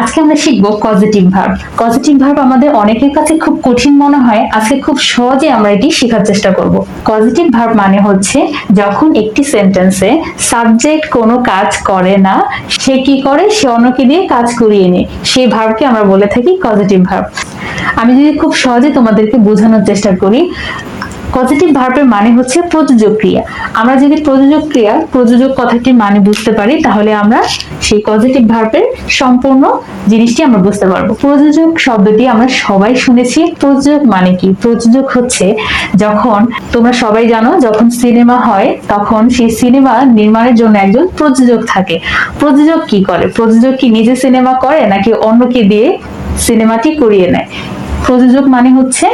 আজকে আমরা শিখব পজিটিভ ভার্ব পজিটিভ ভার্ব আমাদের অনেকের কাছে খুব কঠিন মনে হয়। আজকে খুব সহজে আমরা এটি শেখার চেষ্টা করব। পজিটিভ ভার্ব মানে হচ্ছে যখন একটি সেন্টেন্সে সাবজেক্ট কোনো কাজ করে না, সে কি করে? সে অন্যকে দিয়ে কাজ করিয়ে নেয়। সেই ভার্বকে আমরা বলে থাকি পজিটিভ ভার্ব আমি যদি খুব সহজে তোমাদেরকে বোঝানোর চেষ্টা করি পজিটিভ ভার্বের মানে হচ্ছে প্রযোজক ক্রিয়া। আমরা যদি প্রযোজক ক্রিয়া, প্রযোজক কথাটির মানে বুঝতে পারি, তাহলে আমরা সেই পজিটিভ ভার্বের সম্পূর্ণ জিনিসটি আমরা বুঝতে পারব। প্রযোজক শব্দটি আমরা সবাই শুনেছি। প্রযোজক মানে কি? প্রযোজক হচ্ছে যখন তোমরা সবাই জানো, যখন সিনেমা হয়, তখন সেই সিনেমা নির্মাণের জন্য একজন প্রযোজক থাকে। প্রযোজক কি করে? প্রযোজক কি নিজে সিনেমা করে, নাকি অন্যকে দিয়ে সিনেমাটি করিয়ে নেয়? প্রযোজক মানে হচ্ছে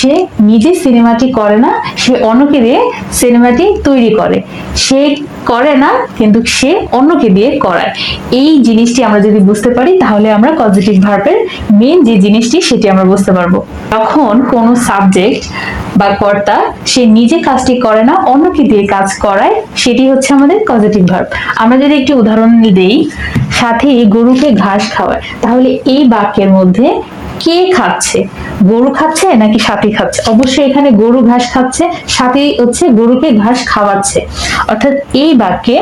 সে নিজে সিনেমাটি করে না, সে অন্যকে দিয়ে সিনেমাটি তৈরি করে। সে করে না, কিন্তু সে অন্যকে দিয়ে করায়। এই জিনিসটি আমরা যদি বুঝতে পারি, তাহলে আমরা পজিটিভ ভার্বের মেন যে জিনিসটি, সেটি আমরা বুঝতে পারব। যখন কোনো সাবজেক্ট বা কর্তা সে নিজে কাজটি করে না, অন্যকে দিয়ে কাজ করায়, সেটি হচ্ছে আমাদের পজিটিভ ভার্ব আমরা যদি একটি উদাহরণ দিই সাথে গরুকে ঘাস খাওয়ায়, তাহলে এই বাক্যের মধ্যে কে খাচ্ছে? গরু খাচ্ছে নাকি সাথী খাচ্ছে? অবশ্যই এখানে গরু ঘাস খাচ্ছে সাথে হচ্ছে গরুকে ঘাস খাওয়াচ্ছে। অর্থাৎ এই বাক্যে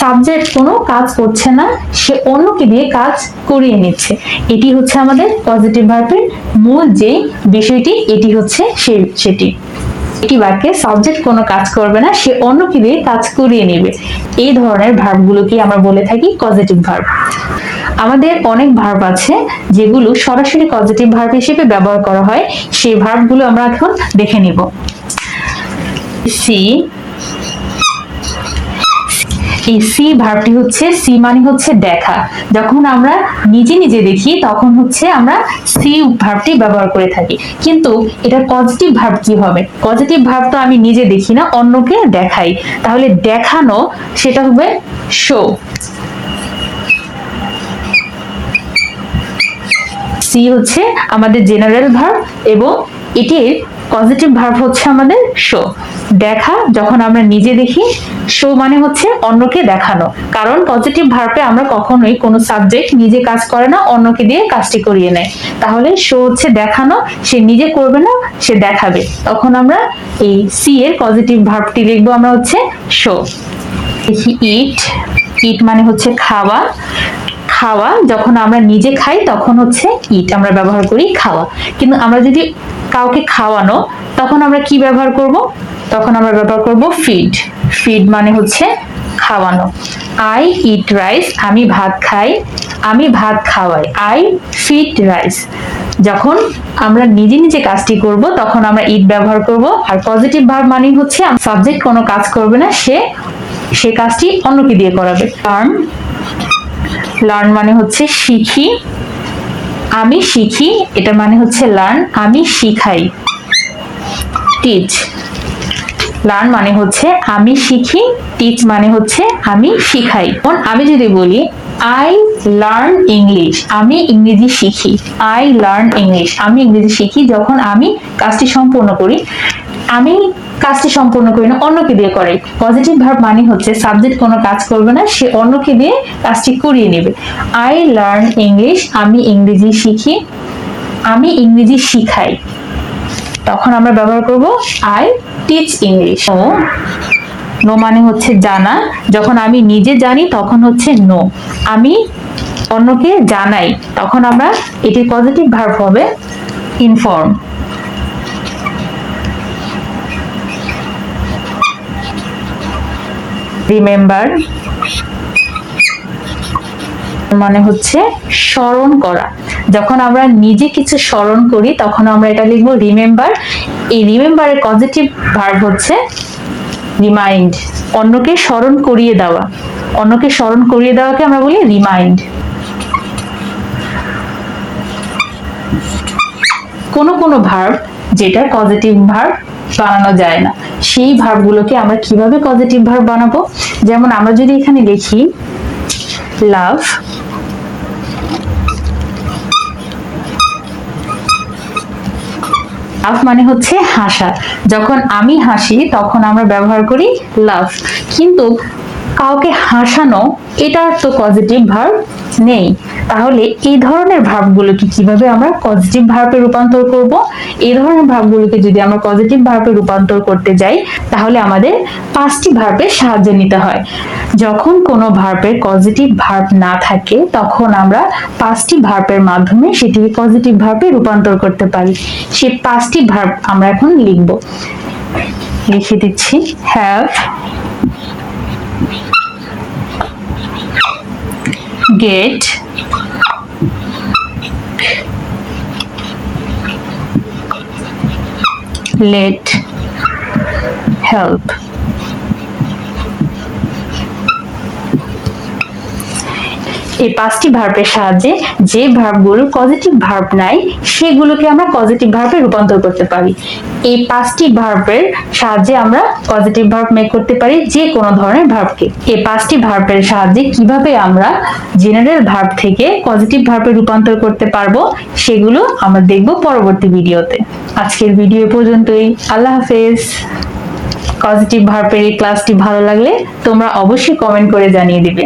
সাবজেক্ট কোনো কাজ করছে না, সে অন্যকে দিয়ে কাজ করিয়ে নিচ্ছে। এটি হচ্ছে আমাদের পজিটিভ ভার্বের মূল যে বিষয়টি, এটি হচ্ছে সেটি। একটি বাক্যে সাবজেক্ট কোনো কাজ করবে না, সে অন্যকে দিয়ে কাজ করিয়ে নেবে। এই ধরনের ভার্বগুলোকে আমরা বলে থাকি পজিটিভ ভার্ব আমাদের অনেক ভার্ব আছে যেগুলো সরাসরি পজিটিভ ভার্ব হিসেবে ব্যবহার করা হয়। সেই ভার্বগুলো আমরা এখন দেখে নিব। সি এই সি ভার্বটি হচ্ছে সি মানে হচ্ছে দেখা। যখন আমরা নিজে নিজে দেখি, তখন হচ্ছে আমরা সি ভার্বটি ব্যবহার করে থাকি। কিন্তু এটা পজিটিভ ভার্ব কি হবে? পজিটিভ ভার্ব তো আমি নিজে দেখি না, অন্যকে দেখাই। তাহলে দেখানো সেটা হবে শো সি হচ্ছে আমাদের জেনারেল ভার্ব এবং এটির পজিটিভ ভার্ব হচ্ছে আমাদের শো দেখা যখন আমরা নিজে দেখি শো মানে হচ্ছে অন্যকে দেখানো। কারণ পজিটিভ ভার্বে আমরা কখনোই কোনো সাবজেক্ট নিজে কাজ করে না, অন্যকে দিয়ে কাজটি করিয়ে নেয়। তাহলে শো হচ্ছে দেখানো, সে নিজে করবে না, সে দেখাবে। তখন আমরা এই সি এর পজিটিভ ভার্বটি লিখব আমরা হচ্ছে শো দেখি ইট ইট মানে হচ্ছে খাওয়া। খাওয়া, যখন আমরা নিজে খাই, তখন হচ্ছে ইট আমরা ব্যবহার করি খাওয়া। কিন্তু আমরা যদি কাউকে খাওয়ানো, তখন আমরা কি ব্যবহার করব? তখন আমরা ব্যবহার করব ফিড ফিড মানে হচ্ছে খাওয়ানো। আই ইট রাইস আমি ভাত খাই, আমি ভাত খাওয়াই। আই ফিড রাইস যখন আমরা নিজে নিজে কাজটি করব, তখন আমরা ইট ব্যবহার করব। আর পজিটিভ ভার্ব মানে হচ্ছে সাবজেক্ট কোনো কাজ করবে না, সে সে কাজটি অন্যকে দিয়ে করাবে। কারণ লার্ন মানে হচ্ছে শিখি। আমি শিখি, এটা মানে হচ্ছে লার্ন আমি শিখাই। টিচ লার্ন মানে হচ্ছে আমি শিখি টিচ মানে হচ্ছে আমি শিখাই। আমি যদি বলি আই লার্ন ইংলিশ আমি ইংরেজি শিখি। আই লার্ন ইংলিশ আমি ইংরেজি শিখি যখন আমি কাজটি সম্পূর্ণ করি। আমি কাজটি সম্পূর্ণ করি না, অন্যকে দিয়ে করে। পজিটিভ ভার্ব মানে হচ্ছে সাবজেক্ট কোনো কাজ করবে না, সে অন্যকে দিয়ে কাজটি করিয়ে নেবে। আই লার্ন ইংলিশ আমি ইংরেজি শিখি, আমি ইংরেজি শিখাই। তখন আমরা ব্যবহার করব আই টিচ ইংলিশ নো মানে হচ্ছে জানা। যখন আমি নিজে জানি, তখন হচ্ছে নো আমি অন্যকে জানাই, তখন আমরা এটি পজিটিভ ভার্ব হবে ইনফর্ম রিমেম্বার মানে হচ্ছে স্মরণ করা। যখন আমরা নিজে কিছু স্মরণ করি, তখন আমরা এটা লিখব রিমেম্বার এই রিমেম্বারের পজিটিভ ভার্ব হচ্ছে রিমাইন্ড অন্যকে স্মরণ করিয়ে দেওয়া। অন্যকে স্মরণ করিয়ে দেওয়াকে আমরা বলি রিমাইন্ড কোনো কোনো ভার্ব যেটা পজিটিভ ভার্ব বানানো যায় না। সেই ভার্বগুলোকে আমরা কীভাবে পজিটিভ ভার্ব বানাবো? যেমন আমরা যদি এখানে লিখি লাভ লাভ মানে হচ্ছে হাসা। যখন আমি হাসি, তখন আমরা ব্যবহার করি লাভ কিন্তু কাউকে হাসানো, এটার তো পজিটিভ ভার্ব নেই। তাহলে এই ধরনের ভার্বগুলোকে কীভাবে আমরা পজিটিভ ভার্বে রূপান্তর করব? এই ধরনের ভার্বগুলোকে যদি আমরা পজিটিভ ভার্বে রূপান্তর করতে যাই, তাহলে আমাদের পাঁচটি ভার্বের সাহায্য নিতে হয়। যখন কোনো ভার্বের পজিটিভ ভার্ব না থাকে, তখন আমরা পাঁচটি ভার্বের মাধ্যমে সেটিকে পজিটিভ ভার্বে রূপান্তর করতে পারি। সেই পাঁচটি ভার্ব আমরা এখন লিখব। লিখে দিচ্ছি হ্যাভ get. Let. Help এই পাঁচটি ভার্বের সাহায্যে যে ভার্বগুলো পজিটিভ ভার্ব নাই, সেগুলোকে আমরা পজিটিভ ভার্বে রূপান্তর করতে পারি। এই পাঁচটি ভার্বের সাহায্যে আমরা পজিটিভ ভার্ব মেক করতে পারি যে কোনো ধরনের ভার্বকে এই পাঁচটি ভার্বের সাহায্যে কীভাবে আমরা জেনারেল ভার্ব থেকে পজিটিভ ভার্বে রূপান্তর করতে পারব, সেগুলো আমরা দেখব পরবর্তী ভিডিওতে। আজকের ভিডিও পর্যন্তই। আল্লাহ হাফেজ। পজিটিভ ভার্বের এই ক্লাসটি ভালো লাগলে তোমরা অবশ্যই কমেন্ট করে জানিয়ে দিবে।